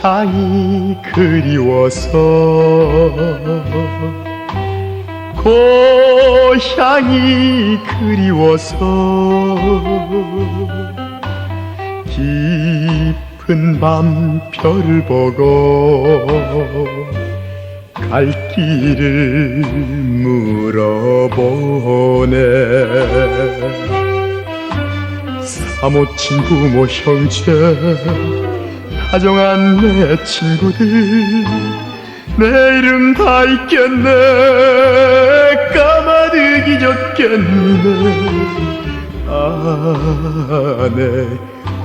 고향이 그리워서 고향이 그리워서 깊은 밤 별을 보고 갈 길을 물어보네. 사모친 부모 형제 다정한 내 친구들 내 이름 다 잊겠네. 까마득 잊었겠네. 아내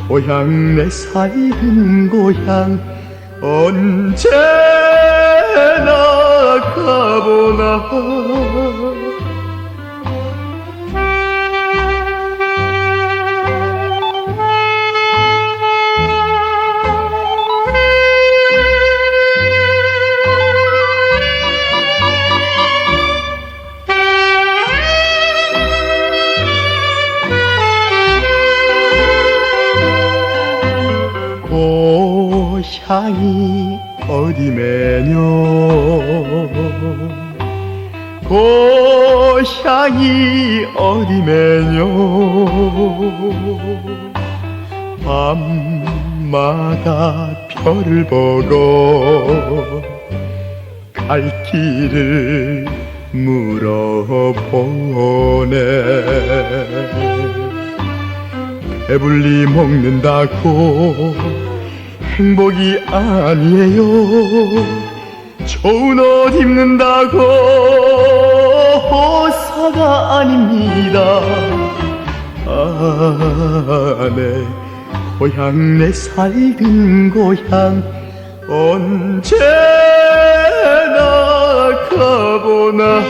고향 내 살던 고향 언제나 가보나 향이 어디 매뇨. 고향이 어디 매뇨. 밤마다 별을 보고 갈 길을 물어보네. 배불리 먹는다고 행복이 아니에요. 좋은 옷 입는다고 호사가 아닙니다. 아내 고향 내 살던 고향 언제나 가보나